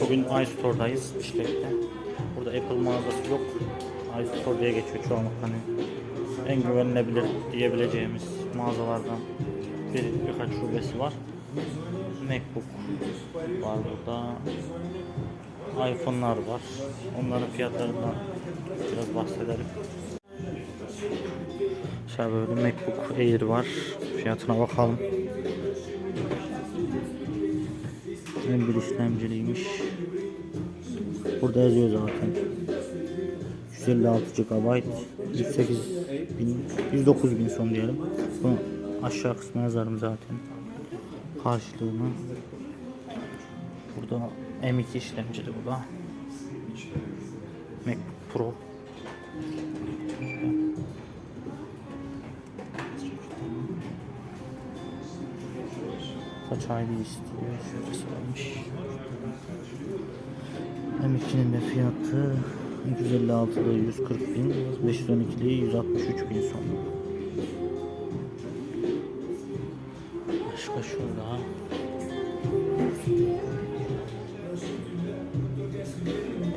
Bugün iStore'dayız İşlek'te. Burada Apple mağazası yok. iStore diye geçiyor çoğunlukla. Hani en güvenilebilir diyebileceğimiz mağazalardan bir birkaç şubesi var. MacBook var burada. iPhone'lar var. Onların fiyatlarından biraz bahsedelim. Şöyle böyle MacBook Air var. Fiyatına bakalım. M1 işlemciliymiş. Burada yazıyor zaten. 156 GB 108 bin 109 bin son diyelim. Bunu aşağı kısmına yazarım zaten. Karşılığını. Burada M2 işlemcili bu da. MacBook Pro. Kaç ayda istiyor? Şöyle sormuş. M2'nin de fiyatı 256'lı 140 bin, 512'li 163 bin son. Başka şurada.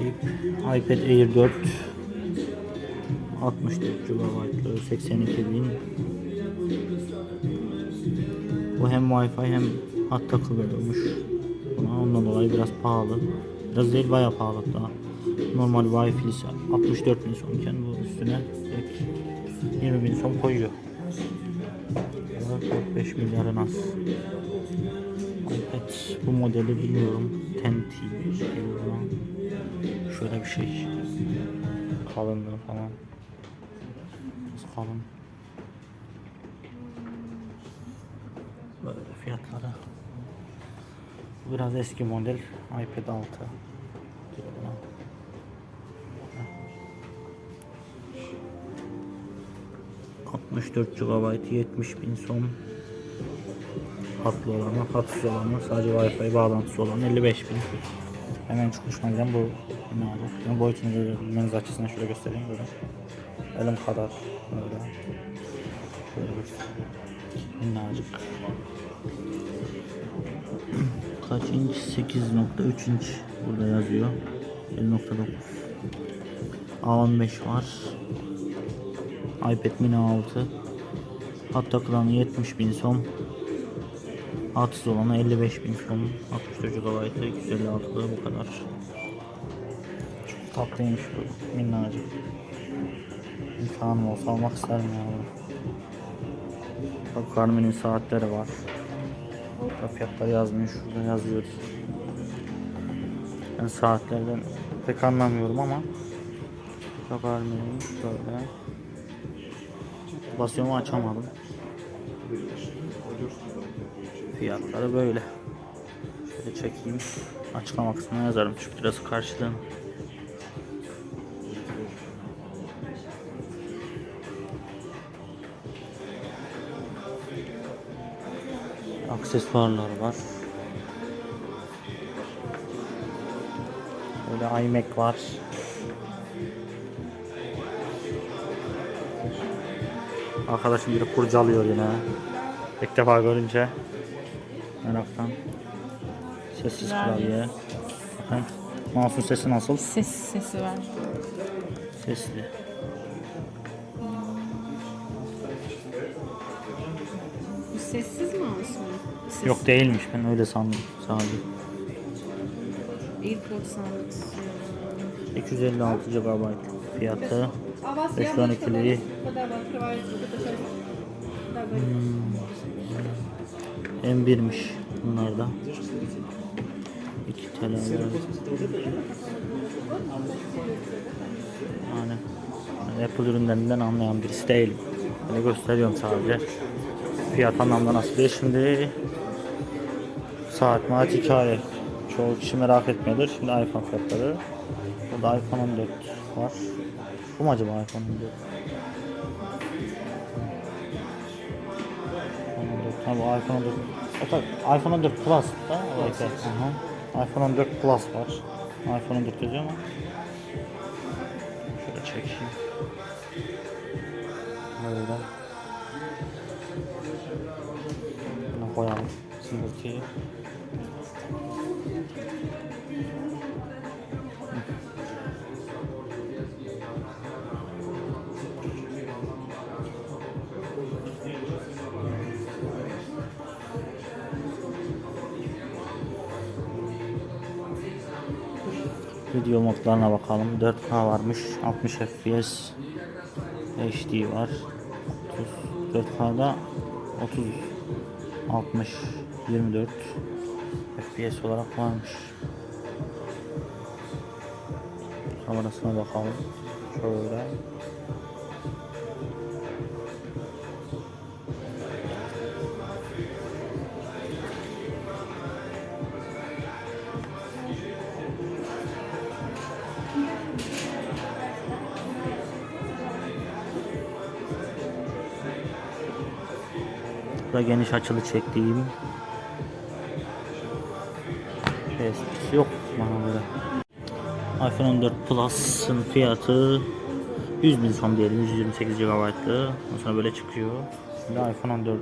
iP- iPad Air 4 64 GB'lı 82 bin. Hem Wi-Fi hem hat takılıyormuş. Buna ondan dolayı biraz pahalı. Biraz değil bayağı pahalı hatta. Normal Wi-Fi ise 64 bin sonken bu üstüne direkt 20 bin son koyuyor. 4-5 milyarın az. iPad bu modeli bilmiyorum. 10T diyor ama şöyle bir şey. Kalınlığı falan. Kalın? Böyle fiyatları. Bu biraz eski model iPad 6. diyor buna. 64 GB 70 bin son hatlı olanı, hatsız olanı, sadece Wi-Fi bağlantısı olan 55 bin. Hemen çıkmış malzeme bu ne olur? Ben boyutunu görmeniz açısından şöyle göstereyim böyle. Elim kadar böyle. Minnacık. Kaç inç? 8.3 inç burada yazıyor. 1.9 A15 var. iPad mini 6 Hat takılanı 70 bin son Hatsız olanı 55 bin son 64 GB 256'lı bu kadar. Çok tatlıymış bu. Minnacık. İmkanım olsa almak isterim ya Bak Garmin'in saatleri var Burada fiyatlar yazmıyor şurada yazıyor Ben saatlerden pek anlamıyorum ama Bak Garmin'in böyle Basıyorum açamadım. Fiyatları böyle. Şöyle çekeyim. Açıklama kısmına yazarım. Türk lirası karşılığını. Aksesuarlar var. Böyle iMac var. Arkadaşım biri kurcalıyor yine. İlk defa görünce meraktan. Sessiz klavye. Bakın mouse'un sesi nasıl? Ses sesi var. Sesli. Bu sessiz mi olsun? Ses. Yok değilmiş ben öyle sandım sadece. Airport sandık istiyorum. 256 GB fiyatı. 512'liği M1'miş bunlar da. 2 TL. Yani Apple ürünlerinden anlayan birisi değilim. Böyle gösteriyorum sadece. Fiyat anlamda nasıl diye. Şimdi saat maat hikaye. Çoğu kişi merak etmiyordur. Şimdi iPhone fiyatları. Burada iPhone 14 var. Bu mu acaba iPhone 14? iPhone 14. Ha bu iPhone 14. Hatta iPhone 14 Plus da iPad. Aha. iPhone 14 Plus var. iPhone 14 yazıyor ama. Şöyle çekeyim. Böyle. Buna koyalım. Timothy. Video modlarına bakalım. 4K varmış. 60 FPS HD var. 30 4K'da 30 60 24 FPS olarak varmış. Kamerasına bakalım. Şöyle. Da geniş açılı çektiğim. Esprisi yok bana göre. iPhone 14 Plus'ın fiyatı 100 bin son diyelim 128 GB'lı. Sonra böyle çıkıyor. Şimdi iPhone 14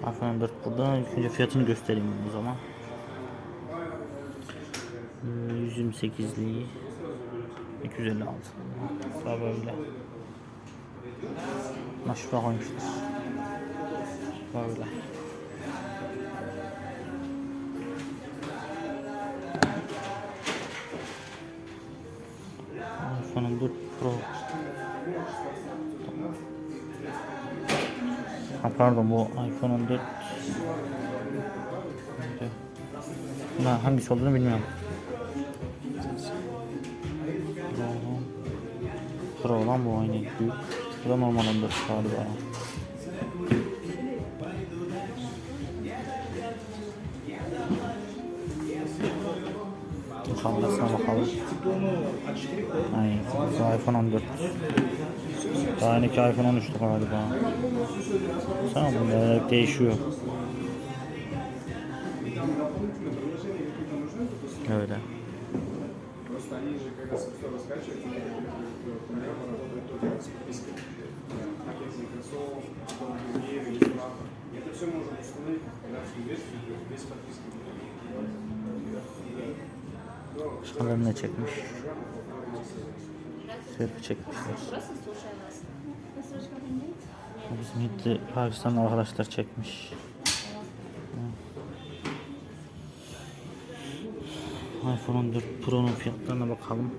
iPhone 14 burada. İlk önce fiyatını göstereyim o zaman. Ee, 128'li 256 Daha böyle. Naşfa koymuşlar. Böyle. 14 Pro. Ha pardon bu iPhone 14. Ha, hangisi olduğunu bilmiyorum. Pro, olan bu aynı büyük. Bu da normal 14 galiba. Kamerasına bakalım. Aynen. Bu iPhone 14. Daha yeni iPhone 13'tü galiba. Tamam bunlar hep değişiyor. Öyle. Просто они же, когда со все раскачивают, программа работает только с подпиской. Как если Microsoft, потом другие регистратор. И это все можно установить в операцию версию без подписки. Başkaları ne çekmiş? Selfie çekmişler. Bizim Hintli Pakistanlı arkadaşlar çekmiş. iPhone 14 Pro'nun fiyatlarına bakalım.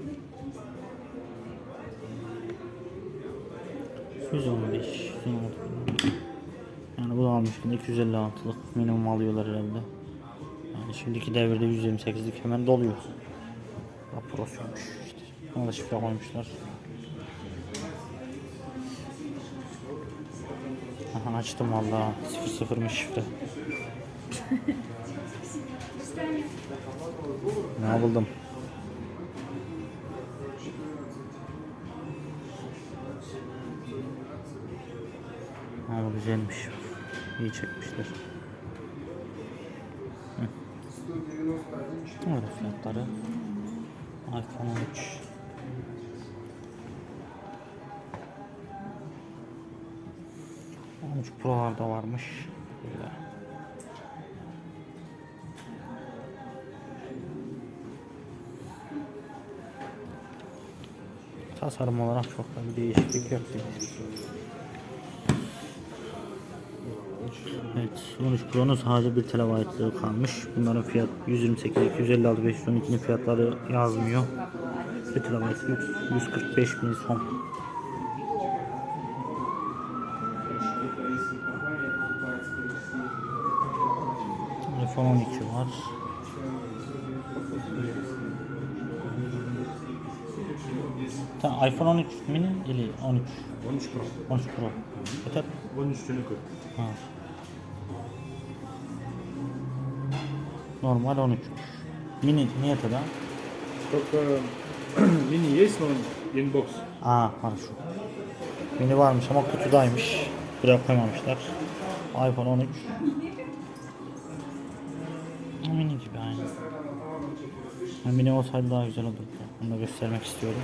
115, 116 Yani bu da almışken 256'lık minimum alıyorlar herhalde. Yani şimdiki devirde 128'lik hemen doluyor. Pro'suymuş işte. Da şifre koymuşlar. Aha açtım valla. 00'mış şifre. ne buldum? Ama güzelmiş. İyi çekmişler. Hı. Orada fiyatları. iPhone 13. On üç Pro'lar da varmış. Böyle. Tasarım olarak çok da bir değişiklik yok gibi. 13 Pro'nun sadece 1 TB'lığı kalmış. Bunların fiyat 128, 256, 512'nin fiyatları yazmıyor. 1 TB 145 bin son. iPhone 12 var. Tamam, iPhone 13 mini ili 13. 13 Pro. 13 Pro. Yeter. 13 Unicorn. Ha. Normal 13. Mini ne da? Только мини есть, но инбокс. Aa хорошо. Mini varmış ama kutudaymış. Buraya koymamışlar. iPhone 13. Mini gibi aynı. Ha, mini olsaydı daha güzel olurdu. Onu da göstermek istiyorum.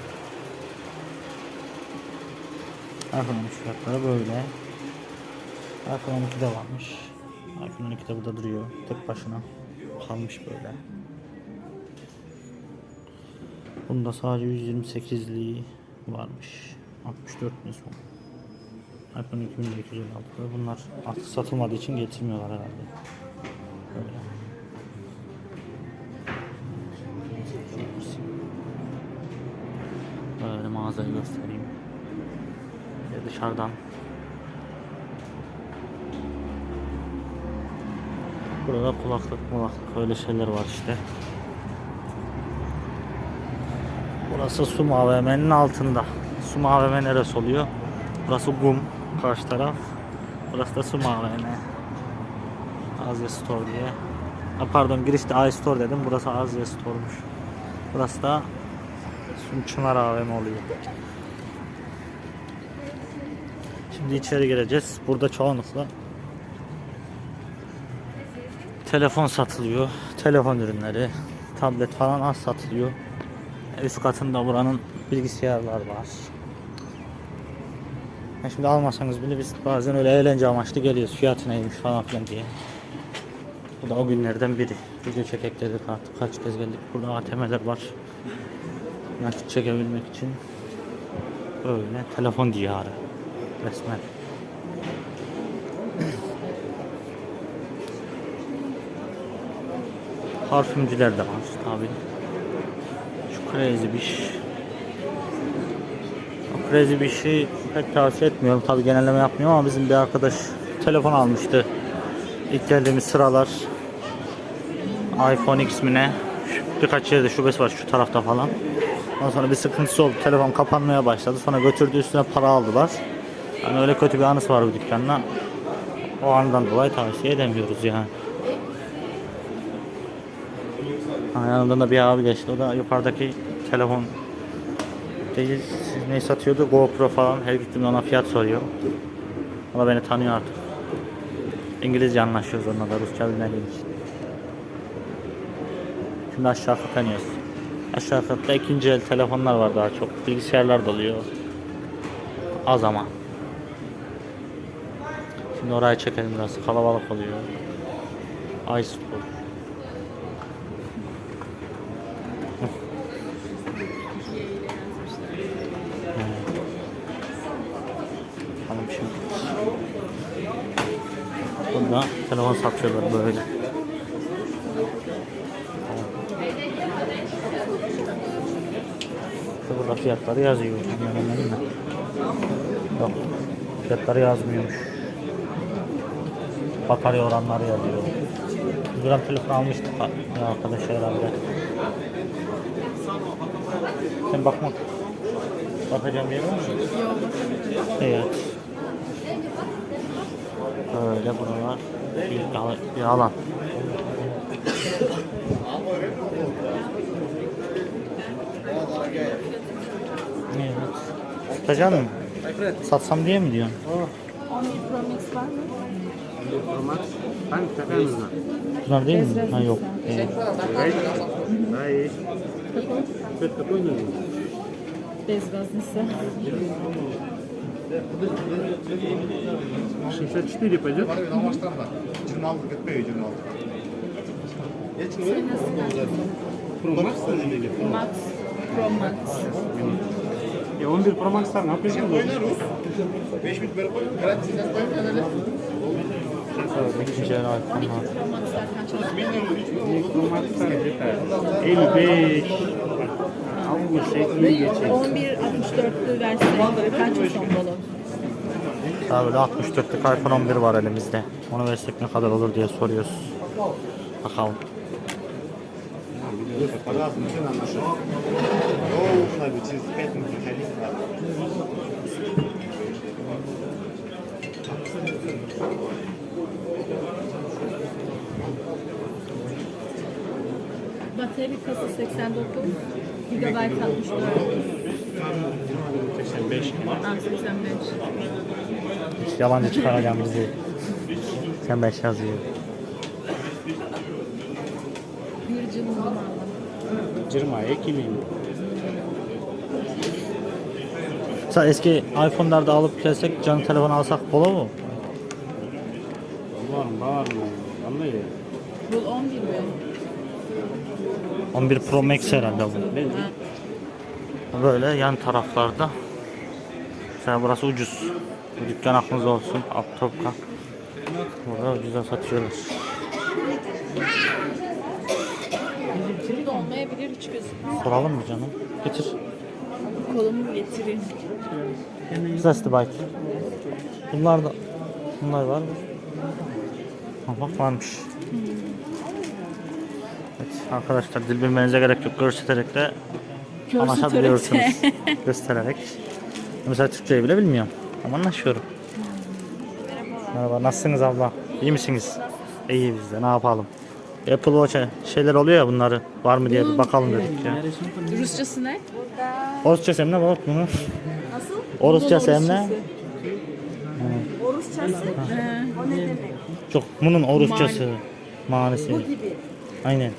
iPhone 13 fiyatları böyle. iPhone 12 de varmış. iPhone 12 de burada duruyor. Tek başına kalmış böyle. Bunda sadece 128'liği varmış. 64 bin son. iPhone 2256. Bunlar artık satılmadığı için getirmiyorlar herhalde. Böyle. mağazayı göstereyim. Ve dışarıdan. Burada kulaklık kulaklık öyle şeyler var işte. Burası Sum AVM'nin altında. Sum AVM neresi oluyor? Burası GUM. Karşı taraf. Burası da Sum AVM. Azya Store diye. Ha, pardon girişte Ay Store dedim. Burası Azya Store'muş. Burası da Sum Çınar AVM oluyor. Şimdi içeri gireceğiz. Burada çoğunlukla telefon satılıyor. Telefon ürünleri, tablet falan az satılıyor. Üst katında buranın bilgisayarlar var. Ya şimdi almasanız bile biz bazen öyle eğlence amaçlı geliyoruz. Fiyatı neymiş falan filan diye. Bu da o günlerden biri. Video çekek dedik artık kaç kez geldik. Burada ATM'ler var. Nakit çekebilmek için. Böyle telefon diyarı. Resmen. Parfümcüler de var tabi. Şu Crazy Biş. O Crazy Biş'i pek tavsiye etmiyorum. Tabi genelleme yapmıyorum ama bizim bir arkadaş telefon almıştı. İlk geldiğimiz sıralar iPhone X mi ne? Birkaç yerde şubesi var şu tarafta falan. Ondan sonra bir sıkıntısı oldu. Telefon kapanmaya başladı. Sonra götürdü üstüne para aldılar. Yani öyle kötü bir anısı var bu dükkanla. O andan dolayı tavsiye edemiyoruz yani. Ha, yanımdan da bir abi geçti. O da yukarıdaki telefon değil. Ne satıyordu? GoPro falan. Her gittiğimde ona fiyat soruyor. O da beni tanıyor artık. İngilizce anlaşıyoruz onunla da Rusça bilmediğim için. Şimdi aşağı kata iniyoruz. Aşağı katta ikinci el telefonlar var daha çok. Bilgisayarlar doluyor. Az ama. Şimdi orayı çekelim biraz. Kalabalık oluyor. iStore. Tamam şimdi. Burada telefon satıyorlar böyle. İşte burada fiyatları yazıyor. Yanılmayın da. Yok. Fiyatları yazmıyormuş. Batarya oranları yazıyor. Buradan telefon almıştık ya arkadaş herhalde. Sen bakmak bakacağım diye mi? Yok. Evet. Böyle buralar bir, bir alan. Evet. Satacaksın mı? Satsam diye mi diyorsun? 11 Pro Max var mı? 11 Pro Max. Hangi? Bunlar değil mi? Ha yok. Evet. Hayır. Kötü kapı Bez gaznesi. 64 пойдет? Pro Max mı dedi? Max. Pro Max. Ya 11 Pro Max'lar ne yapacağız? İkinci el iPhone var. Pro Max'lar kaç var? Pro Max'lar yeter. 55. Avgust ekmeği geçecek. 11 64'lü versiyonları kaç o son model? Daha böyle 64'lük iPhone 11 var elimizde. Onu versek ne kadar olur diye soruyoruz. Bakalım. Batarya kası 89. Gigabyte 64. 85. Ah 85. Hiç yalancı çıkaracağım bizi. Sen 5 yazıyor. Bir cılız aldım. 20 2000. Mesela eski iPhone'larda alıp gelsek canlı telefon alsak olur mu? Var mı? Var mı? Vallahi. Bu 11 mi? 11 Pro Max herhalde bu. Böyle yan taraflarda. Mesela burası ucuz. Bu dükkan aklınızda olsun. Aptopka. Burada ucuza satıyorlar. Olmayabilir hiç gözükmüyor. Soralım mı canım? Getir. kolumu getireyim. Zesty Bike. Bunlar da bunlar var mı? Ha, bak varmış. Evet arkadaşlar dil bilmenize gerek yok. Göstererek de anlaşabiliyorsunuz. Göstererek. Mesela Türkçeyi bile bilmiyorum. Ama anlaşıyorum. Merhaba. Nasılsınız abla? İyi misiniz? İyi biz de. Ne yapalım? Apple Watch'a şeyler oluyor ya bunları. Var mı diye bir bakalım dedik ya. Rusçası ne? Orusça ne bak bunu. Nasıl? Orusça ne? Orusçası? O ne demek? Çok bunun Orusçası. Manisi. Gibi. Aynen.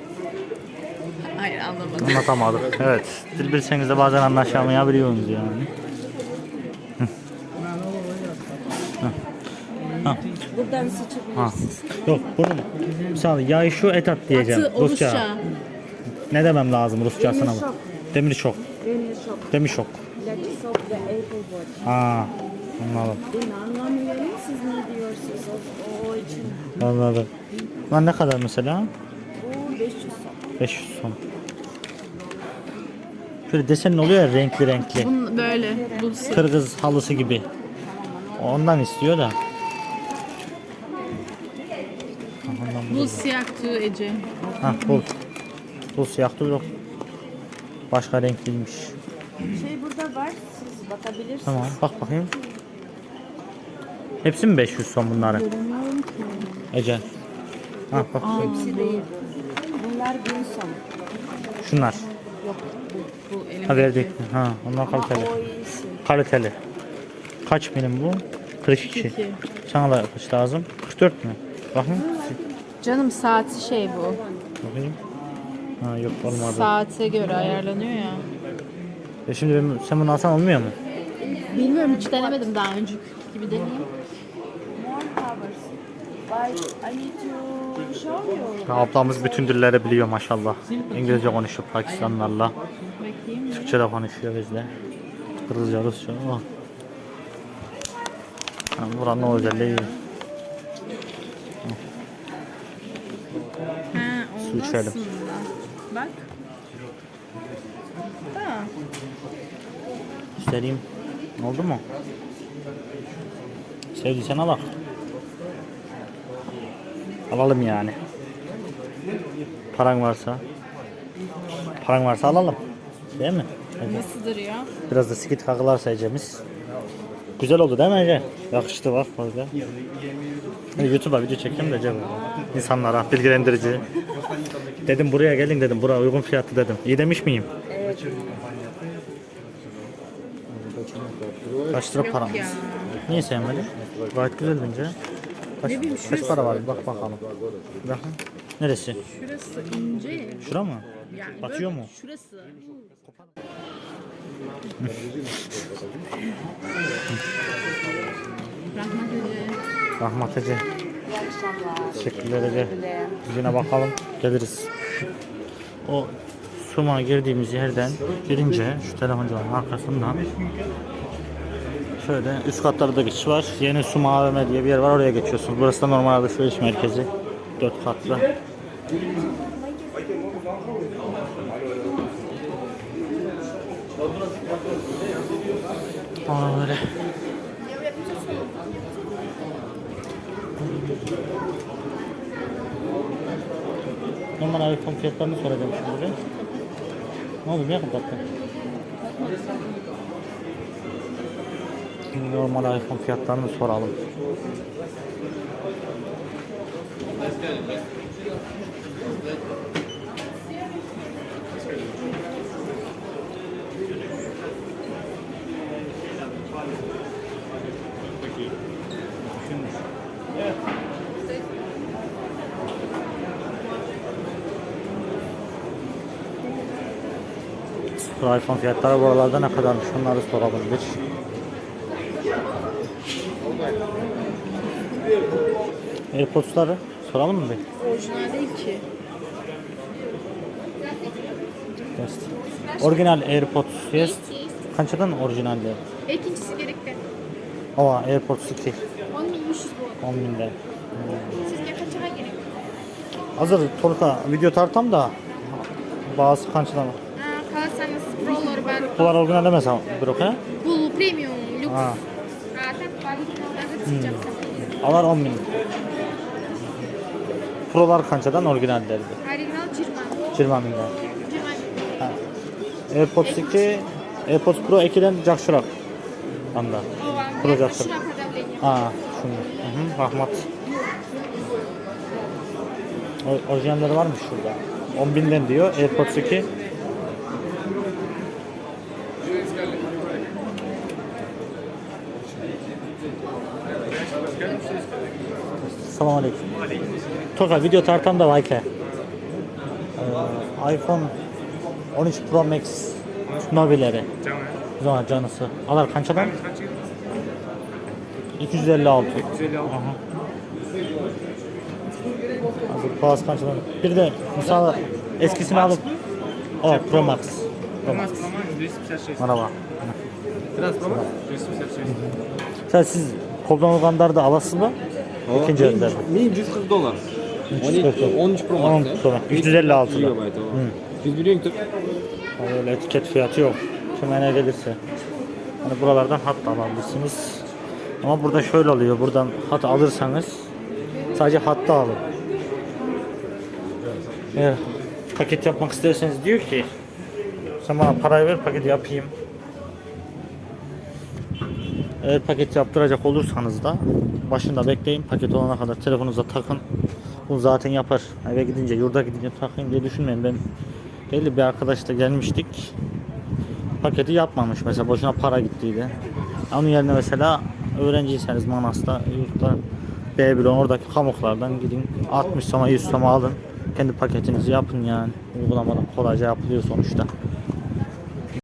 Hayır anlamadım. Anlatamadık. Evet. Dil bilseniz de bazen anlaşamayabiliyorsunuz yani. Buradan Ha. seçebilirsiniz. Yok bunun mesela yay şu etat diyeceğim. Atı Rusça. Rusça. Ne demem lazım Rusçasına şok. Demir şok. Demir şok. Demir şok. Ha, anladım. Ben anlamıyorum. Siz ne diyorsunuz o, o için? Anladım. Lan ne kadar mesela? Bu 500 son. 500 son. Şöyle desenin oluyor ya renkli renkli. Bunun böyle. Bu Kırgız halısı gibi. Ondan istiyor da. Bu siyah tüy Ece. Ha bul. Bul siyahtı yok. Başka renkliymiş. Şey burada var. Siz bakabilirsiniz. Tamam bak bakayım. Hepsi mi 500 son bunların? Görünüyorum ki. Ece. Ha bak Hepsi değil. Bunlar 1000 son. şunlar. Yok bu. Bu elimdeki. Ha verdik. Ha onlar Ama kaliteli. o iyisi. Kaliteli. Kaç milim bu? 42. İki. Sana da kaç lazım? 44 mü? Bakayım. Canım saati şey bu. Bakayım. Ha yok olmadı. Saate göre ayarlanıyor ya. E şimdi ben, sen bunu alsan olmuyor mu? Bilmiyorum hiç denemedim daha önce gibi deneyeyim. Ya ablamız bütün dilleri biliyor maşallah. İngilizce konuşuyor Pakistanlarla. Türkçe de konuşuyor bizle. Kırgızca, Rusça. Oh. Ha, buranın o özelliği. Ha, Su içelim. Bak. Ha. Göstereyim. Oldu mu? Sevdiysen al bak. Alalım yani. Paran varsa. Paran varsa alalım. Değil mi? Hadi. Nasıl duruyor? Biraz da sikit kakılarsa Ece'miz. Güzel oldu değil mi Ece? Yakıştı bak. Hadi YouTube'a video çekeyim de Ece. İnsanlara bilgilendirici. Dedim buraya gelin dedim. Buraya uygun fiyatlı dedim. İyi demiş miyim? Kaç lira paramız? Niye sevmedin? Gayet güzel bence. Kaç, Ne bileyim, kaç şurası- para var? Bak bakalım. Bakın. Neresi? Şurası ince. Şura mı? Yani Batıyor böyle mu? Şurası. Rahmet Ece. Rahmat Ece. İyi akşamlar. Teşekkürler Ece. Yine bakalım geliriz. O Suma girdiğimiz yerden girince şu telefoncuların arkasından şöyle üst katlarda geçiş var. Yeni Suma AVM diye bir yer var oraya geçiyorsunuz. Burası da normal alışveriş merkezi. Dört katlı. Öyle. Normal iPhone fiyatlarını soracağım şimdi. Ne oldu niye kapattın? Şimdi normal iPhone fiyatlarını soralım. İPhone fiyatları buralarda ne kadarmış onları soralım. AirPods'ları soralım mı bir? Orijinal değil ki. Test. Orijinal AirPods yes. Kaçadan orijinalde? İkincisi gerekli. Ama AirPods 2. 10 bin 500 bu. 10 binde. Sizce kaçağa gerek? Hazır Torka video tartam da bazı kançıdan Ha, kalırsanız scroller ben Bunlar orijinal demez ama Brok he? Bu premium lüks. Ha. Zaten originalde çıkacaksın. Alar 10 bin prolar kançadan orijinallerdi. Orijinal 20 20 ming so'm. 20 AirPods 2 AirPods Pro 2dan yaxshiroq. Anda. Pro yaxshiroq. Ha, shunga. Rahmat. Orijinalleri varmış şurada. 10 binden diyor AirPods 2. Salam aleyküm. Toka video tartam da like. Ee, iPhone 13 Pro Max Nobileri. Canı. Canısı. Alar kançadan? 256. 256. Aha. Hazır Plus kançadan. Bir de misal eskisini alıp o Pro Max. Pro Max. 256. Merhaba. Trans Pro Max? 256. Sen siz kullanılganlar da alasın mı? İkinci elde. Benim 140 dolar. 140 dolar. 13 Pro 10 Max. Pro Max. 356 da. GB o. Biz biliyorsun ki Öyle etiket fiyatı yok. Kime ne gelirse. Hani buralardan hat da alabilirsiniz. Ama burada şöyle oluyor. Buradan hat alırsanız sadece hatta alın. Eğer paket yapmak isterseniz diyor ki sen bana parayı ver paket yapayım. Eğer paket yaptıracak olursanız da başında bekleyin paket olana kadar telefonunuza takın. Bunu zaten yapar. Eve gidince yurda gidince takayım diye düşünmeyin. Ben belli bir arkadaşla gelmiştik. Paketi yapmamış mesela boşuna para gittiydi. Onun yerine mesela öğrenciyseniz Manas'ta yurtta B1 oradaki kamuklardan gidin 60 soma 100 soma alın. Kendi paketinizi yapın yani. Uygulamadan kolayca yapılıyor sonuçta.